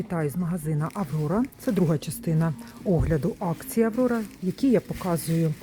Вітаю з магазина Аврора. Це друга частина огляду акції Аврора, які я показую.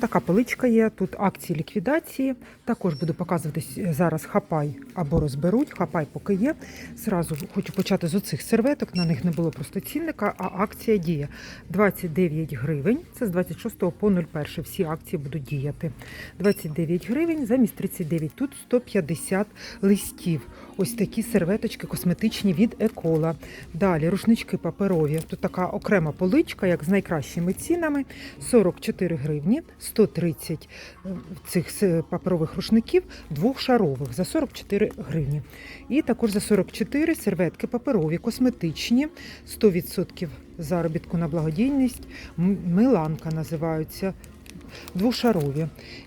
Така поличка є. Тут акції ліквідації. Також буду показувати зараз хапай або розберуть. Хапай поки є. Зразу хочу почати з оцих серветок. На них не було просто цінника, а акція діє 29 гривень. Це з 26 по 01. Всі акції будуть діяти. 29 гривень замість 39. Тут 150 листів. Ось такі серветочки косметичні від Екола. Далі рушнички паперові. Тут така окрема поличка, як з найкращими цінами. 44 гривні, 130 е, цих паперових рушників, двохшарових за 44 гривні. І також за 44 серветки паперові, косметичні, 100% заробітку на благодійність. Миланка називаються. Двошарові.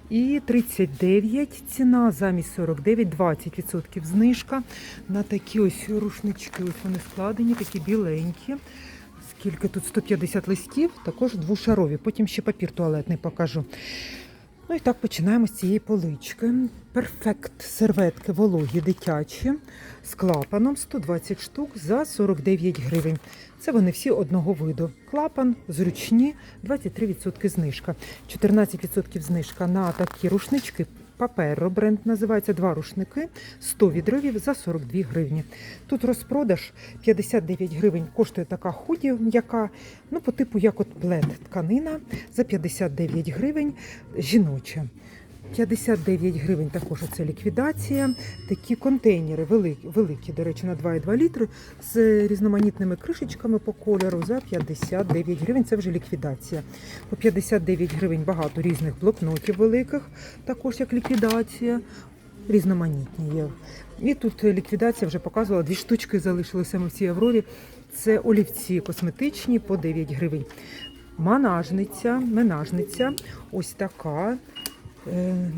І 39 ціна замість 49, 20% знижка на такі ось рушнички. Ось вони складені, такі біленькі. Скільки тут 150 листів, також двошарові. Потім ще папір туалетний покажу. Ну і так починаємо з цієї полички. Перфект серветки вологі дитячі з клапаном 120 штук за 49 гривень. Це вони всі одного виду. Клапан, зручні, 23% знижка. 14% знижка на такі рушнички. Паперо бренд називається два рушники 100 відривів за 42 гривні. Тут розпродаж 59 гривень коштує така худі, м'яка, ну по типу як от плед тканина за 59 гривень жіноча. 59 гривень також це ліквідація. Такі контейнери великі, великі, до речі, на 2,2 літри з різноманітними кришечками по кольору за 59 гривень. Це вже ліквідація. По 59 гривень багато різних блокнотів великих, також як ліквідація. Різноманітні є. І тут ліквідація вже показувала, дві штучки залишилися в цій Аврорі. Це олівці косметичні по 9 гривень. Манажниця, менажниця, ось така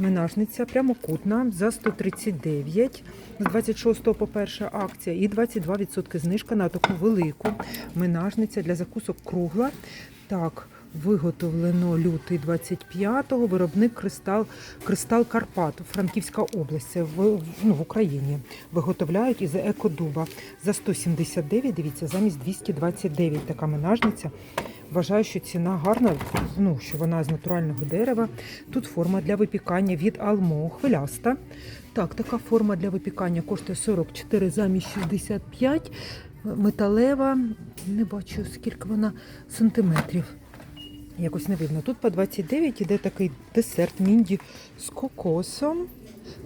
менажниця прямокутна за 139. З 26 по перша акція і 22% знижка на таку велику менажниця для закусок кругла. Так, виготовлено лютий 25-го, виробник Кристал, Кристал Карпат, Франківська область, це в, ну, в Україні. Виготовляють із екодуба за 179, дивіться, замість 229 така менажниця. Вважаю, що ціна гарна, ну, що вона з натурального дерева. Тут форма для випікання від Алмо, хвиляста. Так, така форма для випікання коштує 44 замість 65. Металева, не бачу, скільки вона сантиметрів. Якось не видно. Тут по 29 іде такий десерт мінді з кокосом.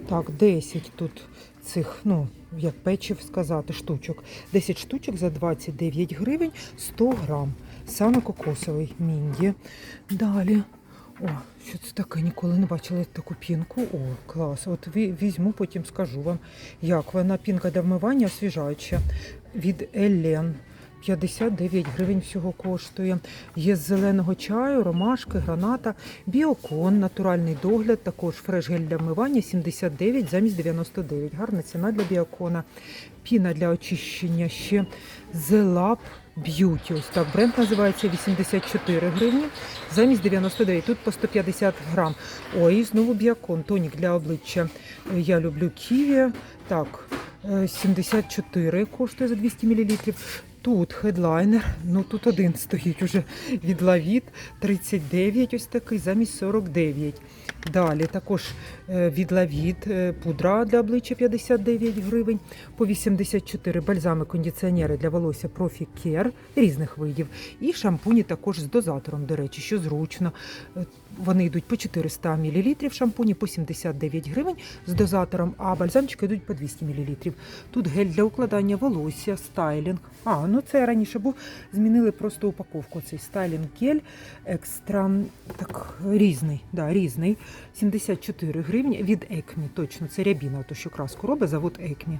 Так, 10 тут цих, ну, як печив сказати, штучок. 10 штучок за 29 гривень 100 грам. Саме кокосовий мінді. Далі. О, що це таке? Ніколи не бачила таку пінку. О, клас. От візьму, потім скажу вам, як вона пінка для вмивання освіжаюча від Елен. 59 гривень всього коштує. Є з зеленого чаю, ромашки, граната, біокон, натуральний догляд, також фреш-гель для вмивання 79 замість 99. Гарна ціна для біокона. Піна для очищення ще Lab Beauty. Ось так бренд називається 84 гривні замість 99. Тут по 150 грам. Ой, знову біокон, тонік для обличчя. Е, Я люблю ківі. Так, е, 74 коштує за 200 мл. Тут хедлайнер, ну тут один стоїть уже від Лавіт, 39 ось такий, замість 49. Далі також е, від Лавіт е, пудра для обличчя 59 гривень, по 84 бальзами кондиціонери для волосся Profi Care різних видів. І шампуні також з дозатором, до речі, що зручно. Е, Вони йдуть по 400 мл шампуні, по 79 гривень з дозатором, а бальзамчики йдуть по 200 мл. Тут гель для укладання волосся, стайлінг. А, ну це раніше був. Змінили просто упаковку. Цей стайлінг гель екстра так різний. Да, різний. 74 гривні від Екмі. Точно, це рябіна, то що краску робить завод Екмі.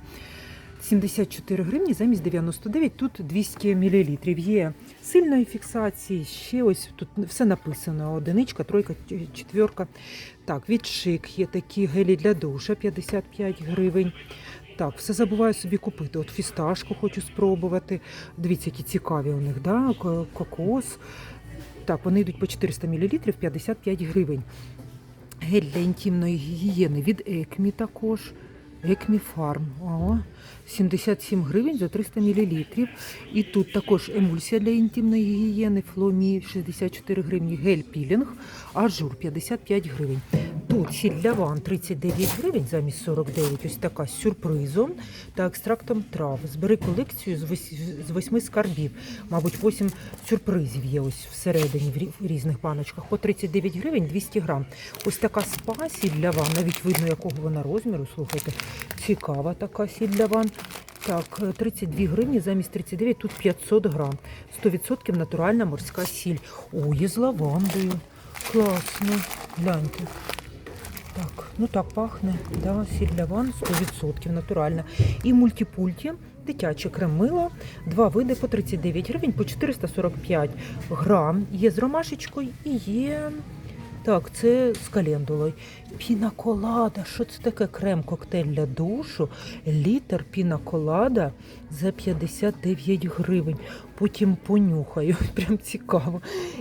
74 гривні замість 99, тут 200 мл. Є сильної фіксації, ще ось тут все написано: одиничка, тройка, четверка. Так, від є такі гелі для душа 55 гривень. Так, все забуваю собі купити. От фісташку хочу спробувати. Дивіться, які цікаві у них, да? кокос. Так, вони йдуть по 400 мл 55 гривень. Гель для інтимної гігієни від Екмі також. Екміфарм. О, 77 гривень за 300 мл. І тут також емульсія для інтимної гігієни, фломі 64 гривні, гель-пілінг, ажур 55 гривень. Тут сіль для ван 39 гривень замість 49, ось така з сюрпризом та екстрактом трав. Збери колекцію з восьми скарбів. Мабуть, 8 сюрпризів є ось всередині в різних баночках. По 39 гривень 200 грам. Ось така спа сіль для ван, навіть видно, якого вона розміру. Слухайте, цікава така сіль для ван. Так, е, 32 гривні замість 39, тут 500 грам. 100% натуральна морська сіль. Ой, з лавандою. Класно. Гляньте. Так, ну так пахне. Да, сіль для ванн 100% натуральна. І мультипульті, дитяче крем-мило, два види по 39 гривень, по 445 грам. Є з ромашечкою і є. Так, це з календулою. Пінаколада. Що це таке крем-коктейль для душу? Літр пінаколада за 59 гривень. Потім понюхаю. Прям цікаво.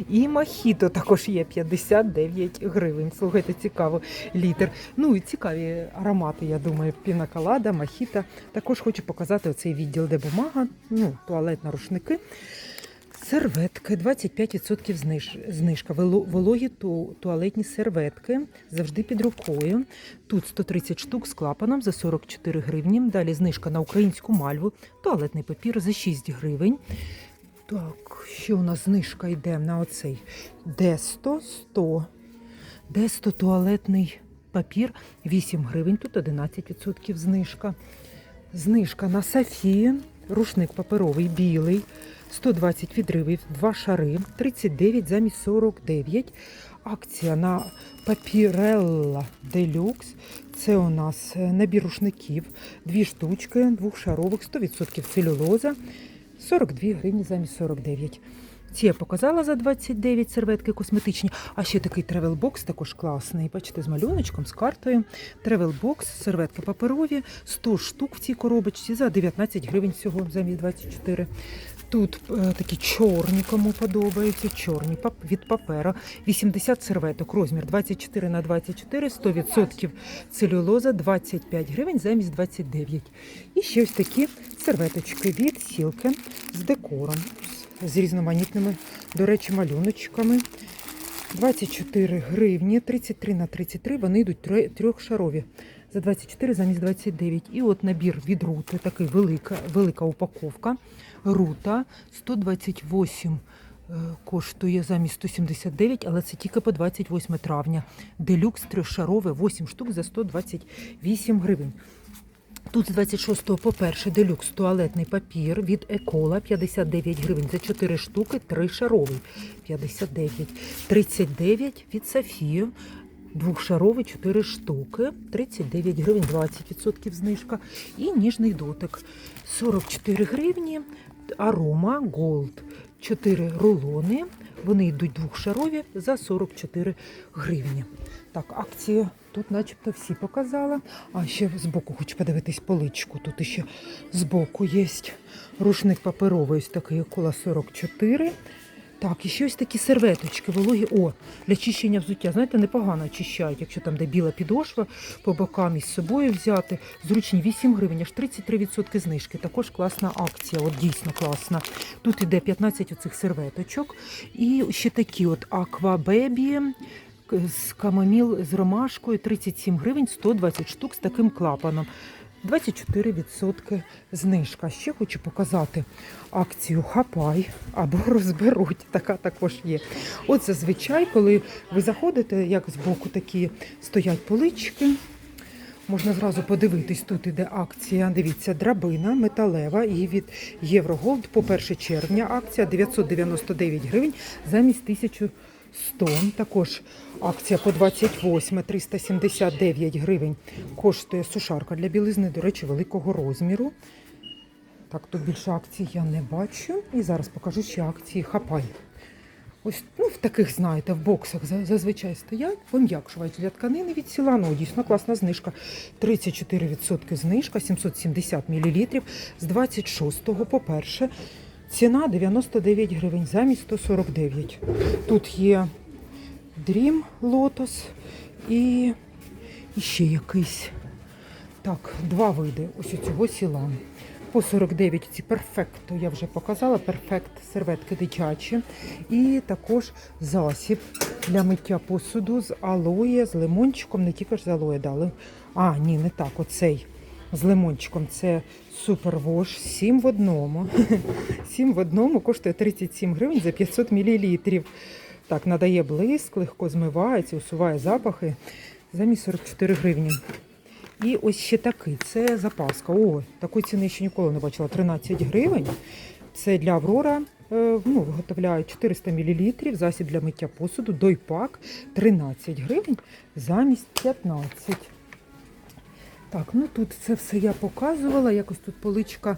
І мохіто також є 59 гривень. Слухайте, цікаво. Літр. Ну і цікаві аромати, я думаю, пінаколада, мохіто. Також хочу показати оцей відділ, де бумага, ну, туалетні рушники. Серветки 25% зниж, знижка. Вологі ту, туалетні серветки завжди під рукою. Тут 130 штук з клапаном за 44 гривні. Далі знижка на українську мальву, туалетний папір за 6 гривень. Так, що у нас знижка йде на оцей Десто 100. Десто туалетний папір 8 гривень, тут 11% знижка. Знижка на Софії, рушник паперовий білий, 120 відривів, 2 шари, 39 замість 49. Акція на папірелла делюкс. Це у нас е, набір рушників, дві штучки, двохшарових, 100% целюлоза, 42 гривні замість 49. Ці я показала за 29 серветки косметичні. А ще такий тревел-бокс також класний. Бачите, з малюночком, з картою. Тревел-бокс, серветки паперові, 100 штук в цій коробочці за 19 гривень всього замість 24. Тут е, такі чорні, кому подобаються, чорні пап- від папера. 80 серветок, розмір 24 на 24, 100% целюлоза, 25 гривень замість 29. І ще ось такі серветочки від сілки з декором, з різноманітними, до речі, малюночками. 24 гривні, 33 на 33, вони йдуть трьохшарові. За 24 замість 29. І от набір від рути, такий велика, велика упаковка. Рута 128 е, коштує замість 179, але це тільки по 28 травня. Делюкс трьохшарове 8 штук за 128 гривень. Тут з 26 по 1 делюкс туалетний папір від Екола 59 гривень за 4 штуки, 3 шаровий 59, 39 від Софію. Двохшаровий 4 штуки, 39 гривень, 20% знижка. І ніжний дотик 44 гривні. Арома Голд 4 рулони. Вони йдуть двохшарові за 44 гривні. Так, акції тут начебто всі показала. А ще збоку хочу подивитись поличку. Тут ще збоку є рушник паперовий, ось такий кола 44. Так, і ще ось такі серветочки вологі. О, для чищення взуття. Знаєте, непогано очищають, якщо там де біла підошва по бокам із собою взяти. Зручні 8 гривень, аж 33% знижки. Також класна акція, от дійсно класна. Тут іде 15 оцих серветочок. І ще такі от аквабебі з камоміл з ромашкою 37 гривень, 120 штук з таким клапаном. 24% знижка. Ще хочу показати акцію Хапай або розберуть. Така також є. От зазвичай, коли ви заходите, як збоку такі стоять полички. Можна зразу подивитись, тут іде акція. Дивіться, драбина металева і від Євроголд по 1 червня. Акція 999 гривень замість 1100. Також акція по 28 379 гривень коштує сушарка для білизни, до речі, великого розміру. Так, тут більше акцій я не бачу. І зараз покажу ще акції Хапай. Ось ну, в таких, знаєте, в боксах зазвичай стоять, пом'якшувають для тканини від сіла. Ну, дійсно класна знижка. 34% знижка, 770 мл з 26 по 1. Ціна 99 гривень замість 149. Тут є Dream Lotus і, ще якийсь. Так, два види ось у цього сіла. По 49 ці перфекто, я вже показала, перфект серветки дитячі. І також засіб для миття посуду з алоє, з лимончиком, не тільки ж з алоє дали. А, ні, не так, оцей з лимончиком. Це супервош, 7 в одному. 7 в одному коштує 37 гривень за 500 мл. Так, надає блиск, легко змивається, усуває запахи. Замість 44 гривні. І ось ще такий, це запаска. О, такої ціни ще ніколи не бачила. 13 гривень. Це для Аврора. е, Ну, виготовляють 400 мл, засіб для миття посуду, дойпак 13 гривень замість 15. Так, ну тут це все я показувала. Якось тут поличка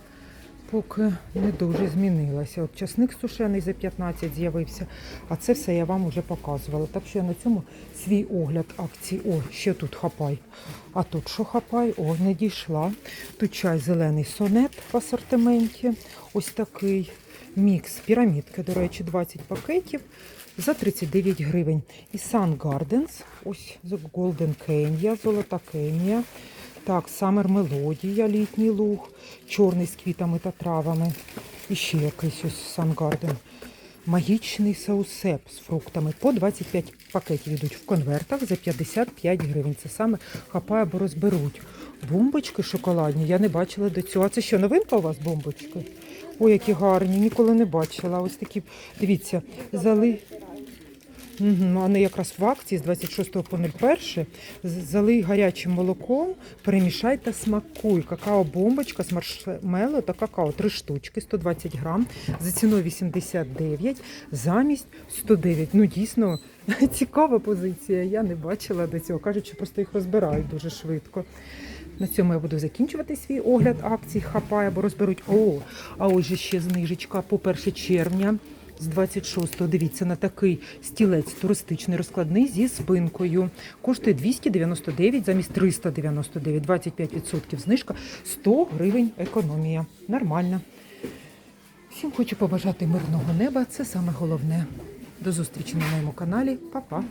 поки не дуже змінилася. От часник сушений за 15 з'явився, а це все я вам вже показувала. Так що я на цьому свій огляд акції. О, ще тут хапай. А тут що хапай? О, не дійшла. Тут чай зелений сонет в асортименті. Ось такий мікс пірамідки, до речі, 20 пакетів за 39 гривень. І Sun Gardens, ось Golden Kenya, золота Кенія. Так, Summer Melodія, літній луг, чорний з квітами та травами. І ще якийсь ось Garden. Магічний саусеп з фруктами. По 25 пакетів йдуть в конвертах за 55 гривень. Це саме хапає або розберуть. Бомбочки шоколадні. Я не бачила до цього. А це що, новинка у вас бомбочки? Ой, які гарні, ніколи не бачила. Ось такі, дивіться, зали. Угу, вони якраз в акції з 26 по 01 залий гарячим молоком, перемішай та смакуй. Какао-бомбочка з маршмеллоу та какао. Три штучки, 120 грам, за ціною 89, замість 109. Ну, дійсно, цікава позиція. Я не бачила до цього. Кажуть, що просто їх розбирають дуже швидко. На цьому я буду закінчувати свій огляд акцій хапає, бо розберуть. О, а ось ще знижечка по 1 червня. З 26-го, дивіться, на такий стілець туристичний розкладний зі спинкою. Коштує 299 замість 399, 25% знижка, 100 гривень економія. Нормально. Всім хочу побажати мирного неба, це саме головне. До зустрічі на моєму каналі. Па-па.